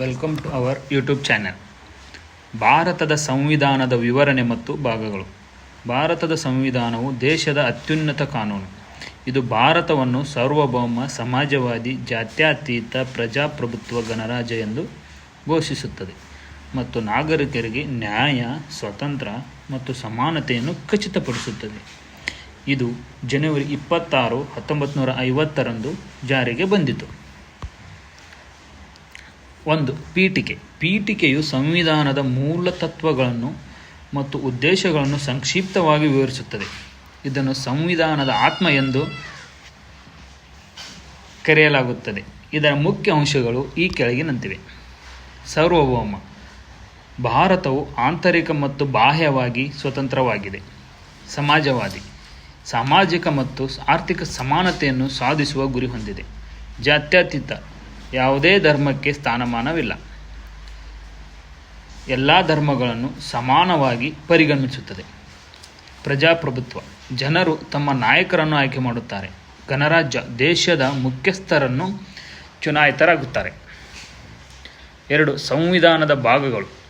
Welcome to our YouTube channel ಭಾರತದ ಸಂವಿಧಾನದ ವಿವರಣೆ ಮತ್ತು ಭಾಗಗಳು. ಭಾರತದ ಸಂವಿಧಾನವು ದೇಶದ ಅತ್ಯುನ್ನತ ಕಾನೂನು. ಇದು ಭಾರತವನ್ನು ಸಾರ್ವಭೌಮ, ಸಮಾಜವಾದಿ, ಜಾತ್ಯತೀತ, ಪ್ರಜಾಪ್ರಭುತ್ವ ಗಣರಾಜ್ಯ ಎಂದು ಘೋಷಿಸುತ್ತದೆ. ಮತ್ತು ನಾಗರಿಕರಿಗೆ ನ್ಯಾಯ, ಸ್ವತಂತ್ರ ಮತ್ತು ಸಮಾನತೆಯನ್ನು ಖಚಿತಪಡಿಸುತ್ತದೆ. ಇದು ಜನವರಿ ಇಪ್ಪತ್ತಾರು ಹತ್ತೊಂಬತ್ತು ನೂರ ಐವತ್ತರಂದು ಜಾರಿಗೆ ಬಂದಿತು. ಒಂದು, ಪೀಠಿಕೆ. ಪೀಠಿಕೆಯು ಸಂವಿಧಾನದ ಮೂಲ ತತ್ವಗಳನ್ನು ಮತ್ತು ಉದ್ದೇಶಗಳನ್ನು ಸಂಕ್ಷಿಪ್ತವಾಗಿ ವಿವರಿಸುತ್ತದೆ. ಇದನ್ನು ಸಂವಿಧಾನದ ಆತ್ಮ ಎಂದು ಕರೆಯಲಾಗುತ್ತದೆ. ಇದರ ಮುಖ್ಯ ಅಂಶಗಳು ಈ ಕೆಳಗಿನಂತಿವೆ. ಸಾರ್ವಭೌಮ. ಭಾರತವು ಆಂತರಿಕ ಮತ್ತು ಬಾಹ್ಯವಾಗಿ ಸ್ವತಂತ್ರವಾಗಿದೆ. ಸಮಾಜವಾದಿ. ಸಾಮಾಜಿಕ ಮತ್ತು ಆರ್ಥಿಕ ಸಮಾನತೆಯನ್ನು ಸಾಧಿಸುವ ಗುರಿ ಹೊಂದಿದೆ. ಜಾತ್ಯತೀತ. ಯಾವುದೇ ಧರ್ಮಕ್ಕೆ ಸ್ಥಾನಮಾನವಿಲ್ಲ. ಎಲ್ಲ ಧರ್ಮಗಳನ್ನು ಸಮಾನವಾಗಿ ಪರಿಗಣಿಸುತ್ತದೆ. ಪ್ರಜಾಪ್ರಭುತ್ವ. ಜನರು ತಮ್ಮ ನಾಯಕರನ್ನು ಆಯ್ಕೆ ಮಾಡುತ್ತಾರೆ. ಗಣರಾಜ್ಯ ದೇಶದ ಮುಖ್ಯಸ್ಥರನ್ನು ಚುನಾಯಿತರಾಗುತ್ತಾರೆ. ಎರಡು, ಸಂವಿಧಾನದ ಭಾಗಗಳು.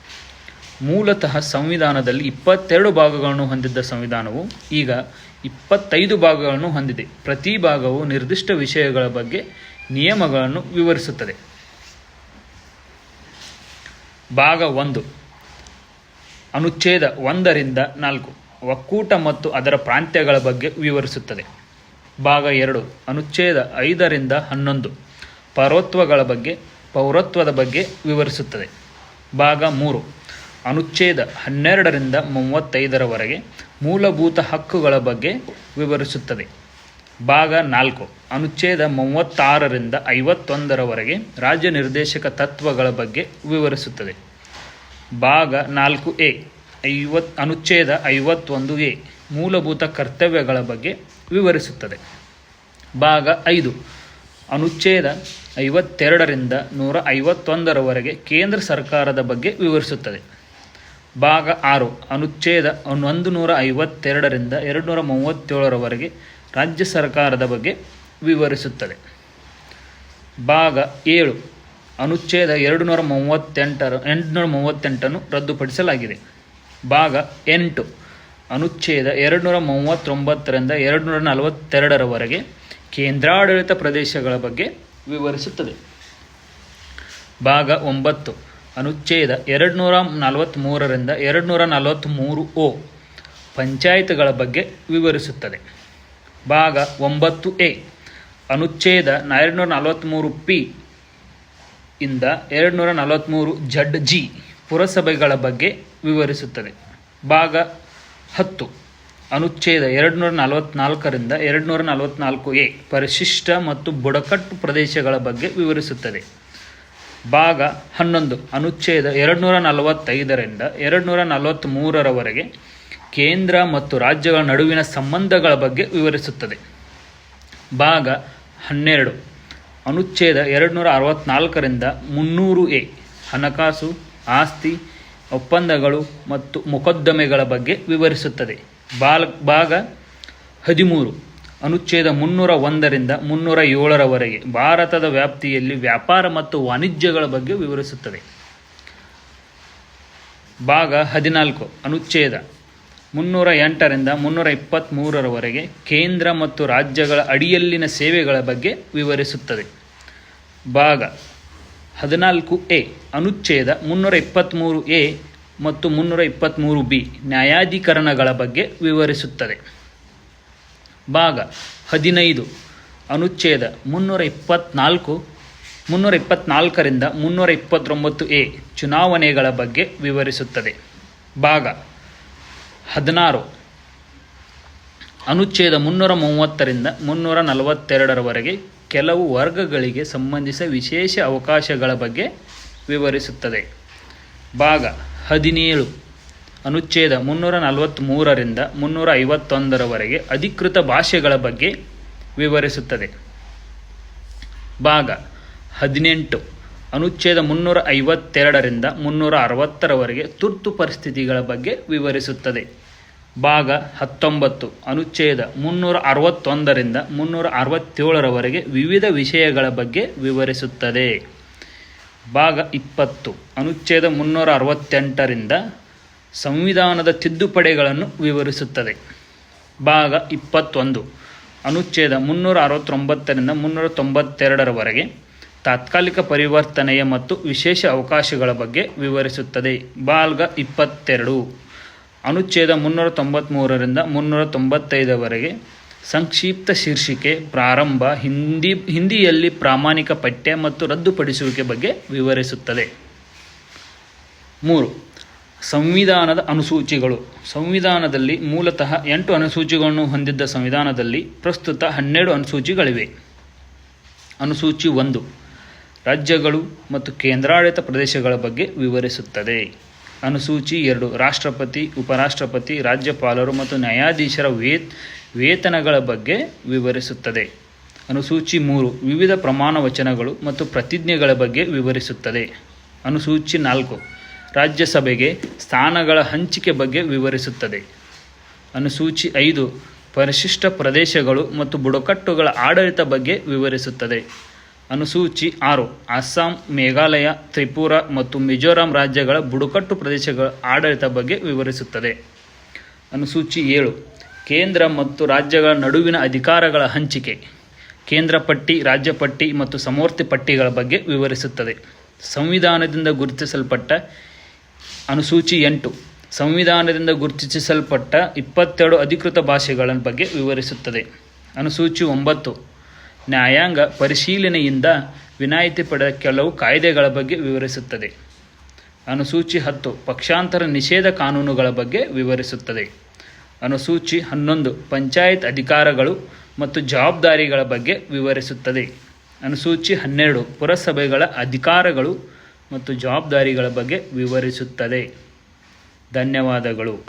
ಮೂಲತಃ ಸಂವಿಧಾನದಲ್ಲಿ ಇಪ್ಪತ್ತೆರಡು ಭಾಗಗಳನ್ನು ಹೊಂದಿದ್ದ ಸಂವಿಧಾನವು ಈಗ ಇಪ್ಪತ್ತೈದು ಭಾಗಗಳನ್ನು ಹೊಂದಿದೆ. ಪ್ರತಿ ಭಾಗವು ನಿರ್ದಿಷ್ಟ ವಿಷಯಗಳ ಬಗ್ಗೆ ನಿಯಮಗಳನ್ನು ವಿವರಿಸುತ್ತದೆ. ಭಾಗ ಒಂದು. ಅನುಚ್ಛೇದ ಒಂದರಿಂದ ನಾಲ್ಕು. ಒಕ್ಕೂಟ ಮತ್ತು ಅದರ ಪ್ರಾಂತ್ಯಗಳ ಬಗ್ಗೆ ವಿವರಿಸುತ್ತದೆ. ಭಾಗ ಎರಡು. ಅನುಚ್ಛೇದ ಐದರಿಂದ ಹನ್ನೊಂದು. ಪೌರತ್ವಗಳ ಬಗ್ಗೆ, ಪೌರತ್ವದ ಬಗ್ಗೆ ವಿವರಿಸುತ್ತದೆ. ಭಾಗ ಮೂರು. ಅನುಚ್ಛೇದ ಹನ್ನೆರಡರಿಂದ ಮೂವತ್ತೈದರವರೆಗೆ ಮೂಲಭೂತ ಹಕ್ಕುಗಳ ಬಗ್ಗೆ ವಿವರಿಸುತ್ತದೆ. ಭಾಗ ನಾಲ್ಕು. ಅನುಚ್ಛೇದ ಮೂವತ್ತಾರರಿಂದ ಐವತ್ತೊಂದರವರೆಗೆ ರಾಜ್ಯ ನಿರ್ದೇಶಕ ತತ್ವಗಳ ಬಗ್ಗೆ ವಿವರಿಸುತ್ತದೆ. ಭಾಗ ನಾಲ್ಕು ಎ. ಐವತ್, ಅನುಚ್ಛೇದ ಐವತ್ತೊಂದು ಎ. ಮೂಲಭೂತ ಕರ್ತವ್ಯಗಳ ಬಗ್ಗೆ ವಿವರಿಸುತ್ತದೆ. ಭಾಗ ಐದು. ಅನುಚ್ಛೇದ ಐವತ್ತೆರಡರಿಂದ ನೂರ ಐವತ್ತೊಂದರವರೆಗೆ ಕೇಂದ್ರ ಸರ್ಕಾರದ ಬಗ್ಗೆ ವಿವರಿಸುತ್ತದೆ. ಭಾಗ ಆರು. ಅನುಚ್ಛೇದ ಒಂದು ನೂರ ಐವತ್ತೆರಡರಿಂದ ಎರಡು ನೂರ ಮೂವತ್ತೇಳರವರೆಗೆ ರಾಜ್ಯ ಸರ್ಕಾರದ ಬಗ್ಗೆ ವಿವರಿಸುತ್ತದೆ. ಭಾಗ ಏಳು. ಅನುಚ್ಛೇದ ಎರಡು ನೂರ ಮೂವತ್ತೆಂಟರ ಎಂಟುನೂರ ಮೂವತ್ತೆಂಟನ್ನು ರದ್ದುಪಡಿಸಲಾಗಿದೆ. ಭಾಗ ಎಂಟು. ಅನುಚ್ಛೇದ ಎರಡು ನೂರ ಮೂವತ್ತೊಂಬತ್ತರಿಂದ ಎರಡು ನೂರ ನಲವತ್ತೆರಡರವರೆಗೆ ಕೇಂದ್ರಾಡಳಿತ ಪ್ರದೇಶಗಳ ಬಗ್ಗೆ ವಿವರಿಸುತ್ತದೆ. ಭಾಗ ಒಂಬತ್ತು. ಅನುಚ್ಛೇದ ಎರಡು ನೂರ ನಲವತ್ತ್ಮೂರರಿಂದ ಎರಡು ನೂರ ನಲವತ್ತ್ಮೂರು ಓ. ಪಂಚಾಯತ್ಗಳ ಬಗ್ಗೆ ವಿವರಿಸುತ್ತದೆ. ಭಾಗ ಒಂಬತ್ತು ಎ. ಅನುಚ್ಛೇದ ಎರಡುನೂರ ನಲವತ್ತ್ಮೂರು ಪಿ ಇಂದ ಎರಡುನೂರ ನಲವತ್ತ್ಮೂರು ಜಡ್ ಜಿ ಪುರಸಭೆಗಳ ಬಗ್ಗೆ ವಿವರಿಸುತ್ತದೆ. ಭಾಗ ಹತ್ತು. ಅನುಚ್ಛೇದ ಎರಡುನೂರ ನಲವತ್ತ್ನಾಲ್ಕರಿಂದ ಎರಡುನೂರ ನಲವತ್ತ್ನಾಲ್ಕು ಎ ಪರಿಶಿಷ್ಟ ಮತ್ತು ಬುಡಕಟ್ಟು ಪ್ರದೇಶಗಳ ಬಗ್ಗೆ ವಿವರಿಸುತ್ತದೆ. ಭಾಗ ಹನ್ನೊಂದು. ಅನುಚ್ಛೇದ ಎರಡುನೂರ ನಲವತ್ತೈದರಿಂದ ಎರಡುನೂರ ನಲವತ್ತ್ಮೂರರವರೆಗೆ ಕೇಂದ್ರ ಮತ್ತು ರಾಜ್ಯಗಳ ನಡುವಿನ ಸಂಬಂಧಗಳ ಬಗ್ಗೆ ವಿವರಿಸುತ್ತದೆ. ಭಾಗ ಹನ್ನೆರಡು. ಅನುಚ್ಛೇದ ಎರಡುನೂರ ಅರವತ್ತ್ನಾಲ್ಕರಿಂದ ಮುನ್ನೂರು ಎ. ಹಣಕಾಸು, ಆಸ್ತಿ, ಒಪ್ಪಂದಗಳು ಮತ್ತು ಮೊಕದ್ದಮೆಗಳ ಬಗ್ಗೆ ವಿವರಿಸುತ್ತದೆ. ಬಾಲ್, ಭಾಗ ಹದಿಮೂರು. ಅನುಚ್ಛೇದ ಮುನ್ನೂರ ಒಂದರಿಂದ ಮುನ್ನೂರ ಏಳರವರೆಗೆ ಭಾರತದ ವ್ಯಾಪ್ತಿಯಲ್ಲಿ ವ್ಯಾಪಾರ ಮತ್ತು ವಾಣಿಜ್ಯಗಳ ಬಗ್ಗೆ ವಿವರಿಸುತ್ತದೆ. ಭಾಗ ಹದಿನಾಲ್ಕು. ಅನುಚ್ಛೇದ ಮುನ್ನೂರ ಎಂಟರಿಂದ ಮುನ್ನೂರ ಇಪ್ಪತ್ತ್ಮೂರರವರೆಗೆ ಕೇಂದ್ರ ಮತ್ತು ರಾಜ್ಯಗಳ ಅಡಿಯಲ್ಲಿನ ಸೇವೆಗಳ ಬಗ್ಗೆ ವಿವರಿಸುತ್ತದೆ. ಭಾಗ ಹದಿನಾಲ್ಕು ಎ, ಅನುಚ್ಛೇದ ಮುನ್ನೂರ ಇಪ್ಪತ್ತ್ಮೂರು ಎ ಮತ್ತು ಮುನ್ನೂರ ಇಪ್ಪತ್ತ್ಮೂರು ಬಿ, ನ್ಯಾಯಾಧಿಕರಣಗಳ ಬಗ್ಗೆ ವಿವರಿಸುತ್ತದೆ. ಭಾಗ ಹದಿನೈದು, ಅನುಚ್ಛೇದ ಮುನ್ನೂರ ಇಪ್ಪತ್ತ್ನಾಲ್ಕು ಮುನ್ನೂರ ಇಪ್ಪತ್ತ್ನಾಲ್ಕರಿಂದ ಮುನ್ನೂರ ಇಪ್ಪತ್ತೊಂಬತ್ತು ಎ, ಚುನಾವಣೆಗಳ ಬಗ್ಗೆ ವಿವರಿಸುತ್ತದೆ. ಭಾಗ ಹದಿನಾರು. ಅನುಚ್ಛೇದ ಮುನ್ನೂರ ಮೂವತ್ತರಿಂದ ಮುನ್ನೂರ ನಲವತ್ತೆರಡರವರೆಗೆ ಕೆಲವು ವರ್ಗಗಳಿಗೆ ಸಂಬಂಧಿಸಿದ ವಿಶೇಷ ಅವಕಾಶಗಳ ಬಗ್ಗೆ ವಿವರಿಸುತ್ತದೆ. ಭಾಗ ಹದಿನೇಳು. ಅನುಚ್ಛೇದ ಮುನ್ನೂರ ನಲವತ್ತ್ಮೂರರಿಂದ ಮುನ್ನೂರ ಐವತ್ತೊಂದರವರೆಗೆ ಅಧಿಕೃತ ಭಾಷೆಗಳ ಬಗ್ಗೆ ವಿವರಿಸುತ್ತದೆ. ಭಾಗ ಹದಿನೆಂಟು. ಅನುಚ್ಛೇದ ಮುನ್ನೂರ ಐವತ್ತೆರಡರಿಂದ ಮುನ್ನೂರ ಅರವತ್ತರವರೆಗೆ ತುರ್ತು ಪರಿಸ್ಥಿತಿಗಳ ಬಗ್ಗೆ ವಿವರಿಸುತ್ತದೆ. ಭಾಗ ಹತ್ತೊಂಬತ್ತು, ಅನುಚ್ಛೇದ ಮುನ್ನೂರ ಅರವತ್ತೊಂದರಿಂದ ಮುನ್ನೂರ ಅರವತ್ತೇಳರವರೆಗೆ ವಿವಿಧ ವಿಷಯಗಳ ಬಗ್ಗೆ ವಿವರಿಸುತ್ತದೆ. ಭಾಗ ಇಪ್ಪತ್ತು, ಅನುಚ್ಛೇದ ಮುನ್ನೂರ ಅರವತ್ತೆಂಟರಿಂದ ಸಂವಿಧಾನದ ತಿದ್ದುಪಡಿಗಳನ್ನು ವಿವರಿಸುತ್ತದೆ. ಭಾಗ ಇಪ್ಪತ್ತೊಂದು, ಅನುಚ್ಛೇದ ಮುನ್ನೂರ ಅರವತ್ತೊಂಬತ್ತರಿಂದ ಮುನ್ನೂರ ತೊಂಬತ್ತೆರಡರವರೆಗೆ ತಾತ್ಕಾಲಿಕ ಪರಿವರ್ತನೆಯ ಮತ್ತು ವಿಶೇಷ ಅವಕಾಶಗಳ ಬಗ್ಗೆ ವಿವರಿಸುತ್ತದೆ. ಭಾಗ ಇಪ್ಪತ್ತೆರಡು ಅನುಚ್ಛೇದ ಮುನ್ನೂರ ತೊಂಬತ್ತ್ಮೂರರಿಂದ ಮುನ್ನೂರ ತೊಂಬತ್ತೈದವರೆಗೆ ಸಂಕ್ಷಿಪ್ತ ಶೀರ್ಷಿಕೆ ಪ್ರಾರಂಭ ಹಿಂದಿ ಹಿಂದಿಯಲ್ಲಿ ಪ್ರಾಮಾಣಿಕ ಪಠ್ಯ ಮತ್ತು ರದ್ದುಪಡಿಸುವಿಕೆ ಬಗ್ಗೆ ವಿವರಿಸುತ್ತದೆ. ಮೂರು, ಸಂವಿಧಾನದ ಅನುಸೂಚಿಗಳು. ಸಂವಿಧಾನದಲ್ಲಿ ಮೂಲತಃ ಎಂಟು ಅನುಸೂಚಿಗಳನ್ನು ಹೊಂದಿದ್ದ ಸಂವಿಧಾನದಲ್ಲಿ ಪ್ರಸ್ತುತ ಹನ್ನೆರಡು ಅನುಸೂಚಿಗಳಿವೆ. ಅನುಸೂಚಿ ಒಂದು, ರಾಜ್ಯಗಳು ಮತ್ತು ಕೇಂದ್ರಾಡಳಿತ ಪ್ರದೇಶಗಳ ಬಗ್ಗೆ ವಿವರಿಸುತ್ತದೆ. ಅನುಸೂಚಿ ಎರಡು. ರಾಷ್ಟ್ರಪತಿ, ಉಪರಾಷ್ಟ್ರಪತಿ, ರಾಜ್ಯಪಾಲರು ಮತ್ತು ನ್ಯಾಯಾಧೀಶರ ವೇತ್, ವೇತನಗಳ ಬಗ್ಗೆ ವಿವರಿಸುತ್ತದೆ. ಅನುಸೂಚಿ ಮೂರು, ವಿವಿಧ ಪ್ರಮಾಣ ವಚನಗಳು ಮತ್ತು ಪ್ರತಿಜ್ಞೆಗಳ ಬಗ್ಗೆ ವಿವರಿಸುತ್ತದೆ. ಅನುಸೂಚಿ ನಾಲ್ಕು, ರಾಜ್ಯಸಭೆಗೆ ಸ್ಥಾನಗಳ ಹಂಚಿಕೆ ಬಗ್ಗೆ ವಿವರಿಸುತ್ತದೆ. ಅನುಸೂಚಿ ಐದು, ಪರಿಶಿಷ್ಟ ಪ್ರದೇಶಗಳು ಮತ್ತು ಬುಡಕಟ್ಟುಗಳ ಆಡಳಿತ ಬಗ್ಗೆ ವಿವರಿಸುತ್ತದೆ. ಅನುಸೂಚಿ ಆರು. ಅಸ್ಸಾಂ, ಮೇಘಾಲಯ, ತ್ರಿಪುರ ಮತ್ತು ಮಿಜೋರಾಂ ರಾಜ್ಯಗಳ ಬುಡಕಟ್ಟು ಪ್ರದೇಶಗಳ ಆಡಳಿತ ಬಗ್ಗೆ ವಿವರಿಸುತ್ತದೆ. ಅನುಸೂಚಿ ಏಳು. ಕೇಂದ್ರ ಮತ್ತು ರಾಜ್ಯಗಳ ನಡುವಿನ ಅಧಿಕಾರಗಳ ಹಂಚಿಕೆ. ಕೇಂದ್ರ ಪಟ್ಟಿ, ರಾಜ್ಯ ಪಟ್ಟಿ ಮತ್ತು ಸಮವರ್ತಿ ಪಟ್ಟಿಗಳ ಬಗ್ಗೆ ವಿವರಿಸುತ್ತದೆ. ಸಂವಿಧಾನದಿಂದ ಗುರುತಿಸಲ್ಪಟ್ಟ ಅನುಸೂಚಿ ಎಂಟು. ಸಂವಿಧಾನದಿಂದ ಗುರುತಿಸಲ್ಪಟ್ಟ ಇಪ್ಪತ್ತೆರಡು ಅಧಿಕೃತ ಭಾಷೆಗಳ ಬಗ್ಗೆ ವಿವರಿಸುತ್ತದೆ. ಅನುಸೂಚಿ ಒಂಬತ್ತು. ನ್ಯಾಯಾಂಗ ಪರಿಶೀಲನೆಯಿಂದ ವಿನಾಯಿತಿ ಪಡೆದ ಕೆಲವು ಕಾಯ್ದೆಗಳ ಬಗ್ಗೆ ವಿವರಿಸುತ್ತದೆ. ಅನುಸೂಚಿ ಹತ್ತು, ಪಕ್ಷಾಂತರ ನಿಷೇಧ ಕಾನೂನುಗಳ ಬಗ್ಗೆ ವಿವರಿಸುತ್ತದೆ. ಅನುಸೂಚಿ ಹನ್ನೊಂದು, ಪಂಚಾಯತ್ ಅಧಿಕಾರಗಳು ಮತ್ತು ಜವಾಬ್ದಾರಿಗಳ ಬಗ್ಗೆ ವಿವರಿಸುತ್ತದೆ. ಅನುಸೂಚಿ ಹನ್ನೆರಡು, ಪುರಸಭೆಗಳ ಅಧಿಕಾರಗಳು ಮತ್ತು ಜವಾಬ್ದಾರಿಗಳ ಬಗ್ಗೆ ವಿವರಿಸುತ್ತದೆ. ಧನ್ಯವಾದಗಳು.